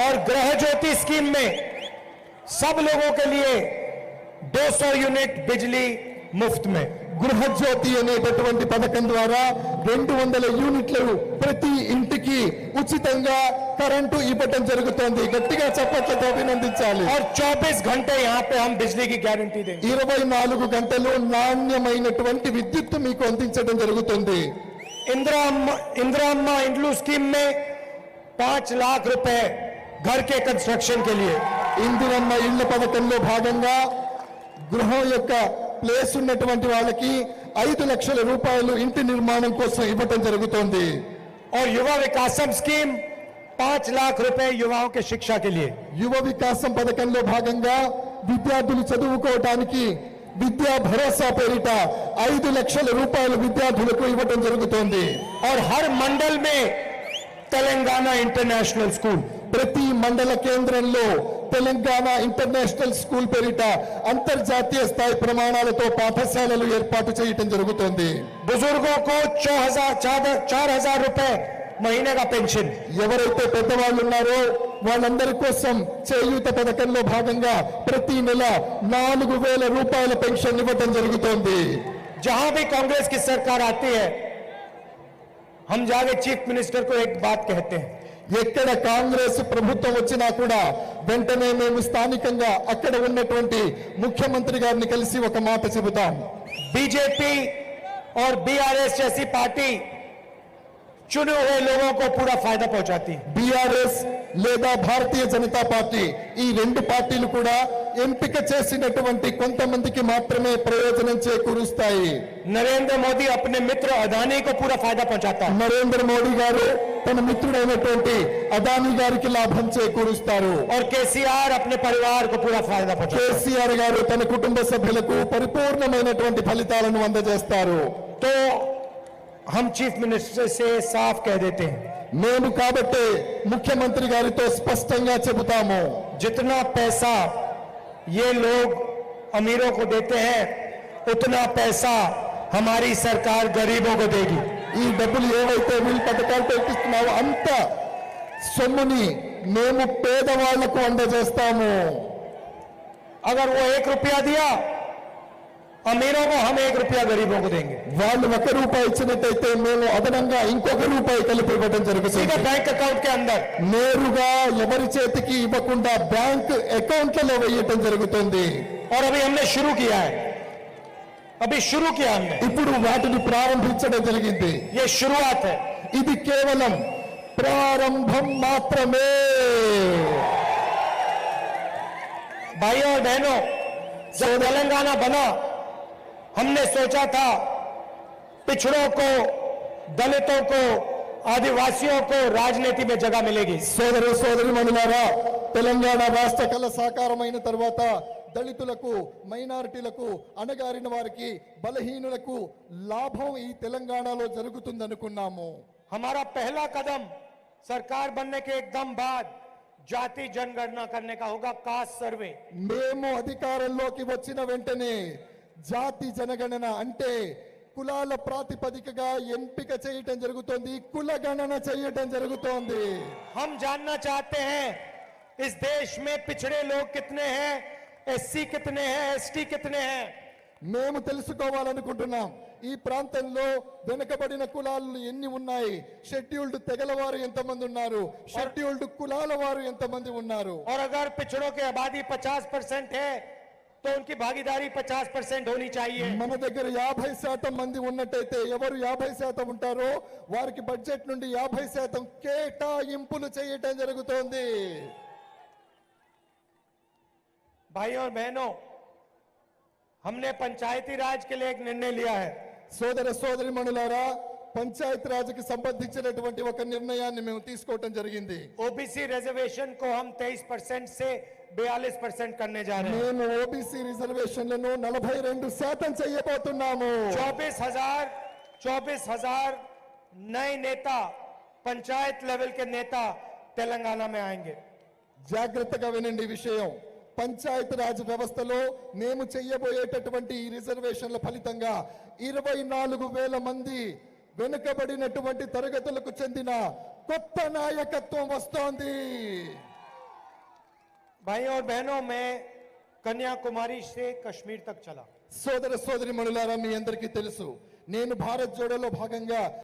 और ग्रह ज्योति स्कीम में सब लोगों के लिए 200 यूनिट बिजली मुफ्त में గృహజ్యోతి అనేటటువంటి పథకం ద్వారా రెండు వందల యూనిట్లు ప్రతి ఇంటికి ఉచితంగా కరెంటు ఇవ్వటం జరుగుతోంది గట్టిగా చప్పట్లతో అభినందించాలి और 24 घंटे यहाँ पे हम बिजली की गारंटी देंगे ఇరవై నాలుగు గంటలు నాణ్యమైనటువంటి విద్యుత్ మీకు అందించడం జరుగుతుంది इंदिरा अम्मा इंदिरा अम्मा इंड्लू स्कीम में पांच लाख रुपए घर के कंस्ट्रक्शन के लिए ఇందిరమ్మ ఇళ్ల పథకంలో భాగంగా గృహం యొక్క ప్లేస్ ఉన్నటువంటి వాళ్ళకి ఐదు లక్షల రూపాయలు ఇంటి నిర్మాణం కోసం ఇవ్వటం జరుగుతోంది और युवा विकासम स्कीम पांच लाख रुपए युवाओं के शिक्षा के लिए యువ వికాసం పథకంలో భాగంగా విద్యార్థులు చదువుకోవటానికి విద్యా భరోసా పేరిట ఐదు లక్షల రూపాయలు విద్యార్థులకు ఇవ్వటం జరుగుతోంది और हर मंडल में तेलंगाना इंटरनेशनल स्कूल ప్రతి మండల కేంద్రంలో తెలంగాణ ఇంటర్నేషనల్ స్కూల్ పేరిట అంతర్జాతీయ స్థాయి ప్రమాణాలతో పాఠశాలలు ఏర్పాటు చేయటం జరుగుతుంది. బుజుర్గోకు చార్ హజార్ రూపాయ మహిళగా పెన్షన్. ఎవరైతే పెద్దవాళ్ళు ఉన్నారో వాళ్ళందరి కోసం చేయూత పథకంలో భాగంగా ప్రతి నెల నాలుగు వేల రూపాయల పెన్షన్ ఇవ్వటం జరుగుతోంది. జహాబీ కాంగ్రెస్కి సర్కార్ ఆతి హమ్ జాగే చీఫ్ మినిస్టర్కు ఎక్ బాత్ కహతే హై. ఎక్కడ కాంగ్రెస్ ప్రభుత్వం వచ్చినా కూడా వెంటనే మేము స్థానికంగా అక్కడ ఉన్నటువంటి ముఖ్యమంత్రి గారిని కలిసి ఒక మాట చెబుతాం बीजेपी और बीआरएस जैसी पार्टी चुने हुए लोगों को पूरा फायदा पहुंचाती है బీఆర్ఎస్ లేదా భారతీయ జనతా పార్టీ ఈ రెండు పార్టీలు కూడా ఎంపిక చేసినటువంటి కొంతమందికి మాత్రమే ప్రయోజనం చేకూరుస్తాయి नरेंद्र मोदी अपने मित्र अदानी को पूरा फायदा पहुंचाता है నరేంద్ర మోడీ గారు తన మిత్రుడైనటువంటి అదానీ గారికి లాభం చేకూరుస్తారు और केसीआर अपने परिवार को पूरा फायदा पहुंचाता కేసీఆర్ గారు తన కుటుంబ సభ్యులకు పరిపూర్ణమైనటువంటి ఫలితాలను అందజేస్తారు है तो हम चीफ मिनिस्टर से साफ कह देते हैं మేము కాబట్టి ముఖ్యమంత్రి గారితో స్పష్టంగా చెబుతాము जितना पैसा ये लोग अमीरों को देते हैं उतना पैसा हमारी सरकार गरीबों को देगी ఈ డబ్బులు ఏవైతే వీళ్ళు పథకాలు పెట్టిస్తున్నావో అంత సొమ్ముని మేము పేదవాళ్లకు అందజేస్తాము अगर वो एक रुपया दिया अमीरों को हम एक रुपया गरीबों को देंगे వాళ్ళు ఒక రూపాయి ఇచ్చినట్టయితే మేము అదనంగా ఇంకొక రూపాయి కలిపి ఇవ్వడం सीधे జరుగుతుంది बैंक अकाउंट के अंदर నేరుగా ఎవరి చేతికి ఇవ్వకుండా బ్యాంక్ అకౌంట్లలో వేయటం జరుగుతుంది और अभी हमने शुरू किया है अभी शुरू किया हमने ఇప్పుడు వాటిని ప్రారంభించడం జరిగింది ये शुरुआत है ఇది కేవలం ప్రారంభం మాత్రమే भाइयों और बहनों जब तेलंगाना बना हमने सोचा था पिछड़ों को दलितों को आदिवासियों को राजनीति में जगह मिलेगी సోదరు సోదరి మనులారా తెలంగాణ రాష్ట్ర కళ సాకారమైన తర్వాత దళితులకు మైనారిటీలకు అణగారిన వారికి బలహీనులకు లాభం ఈ తెలంగాణలో జరుగుతుందనుకున్నాము हमारा पहला कदम सरकार बनने के एकदम बाद जाति जनगणना करने का होगा कास्ट सर्वे మేము అధికారంలోకి వచ్చిన వెంటనే జాతి జనగణన అంటే కులాల ప్రాతిపదికగా ఎంపిక చేయటం జరుగుతోంది కుల గణన చేయటం జరుగుతోంది हम जानना चाहते हैं इस देश में पिछड़े लोग कितने हैं एससी कितने हैं एसटी कितने हैं మేము తెలుసుకోవాలనుకుంటున్నాం ఈ ప్రాంతంలో వెనుకబడిన కులాలు ఎన్ని ఉన్నాయి షెడ్యూల్డ్ తెగల వారు ఎంతమంది ఉన్నారు షెడ్యూల్డ్ కులాల వారు ఎంతమంది ఉన్నారు और अगर पिछड़ों की आबादी 50 परसेंट है तो उनकी भागीदारी 50 परसेंट होनी चाहिए మన దగ్గర యాభై శాతం మంది ఉన్నట్టయితే ఎవరు యాభై శాతం ఉంటారో వారికి బడ్జెట్ నుండి యాభై శాతం కేటాయింపులు చేయటం జరుగుతోంది भाइयों और बहनों हमने पंचायती राज के लिए एक निर्णय लिया है సోదర సోదరి మణులారా పంచాయత్ రాజ్కి సంబంధించినటువంటి ఒక నిర్ణయాన్ని మేము తీసుకోవటం జరిగింది ओबीसी रिजर्वेशन को हम 23 परसेंट से 42 परसेंट करने जा रहे हैं మేము ఓబీసీ రిజర్వేషన్లను నలభై రెండు శాతం చేయబోతున్నాము चौबीस हजार चौबीस हजार नए नेता पंचायत लेवल के नेता तेलंगाना में आएंगे జాగ్రత్తగా వినండి ఈ విషయం పంచాయత్ రాజ్ వ్యవస్థలో మేము చెయ్యబోయేటటువంటి ఈ రిజర్వేషన్ల ఫలితంగా ఇరవై నాలుగు వేల మంది వెనుకబడినటువంటి తరగతులకు చెందిన కొత్త నాయకత్వం వస్తోంది भाइयों और बहनों मैं कन्याकुमारी से कश्मीर तक चला సోదర సోదరి మనులారా మీ అందరికీ తెలుసు నేను భారత్ జోడోలో భాగంగా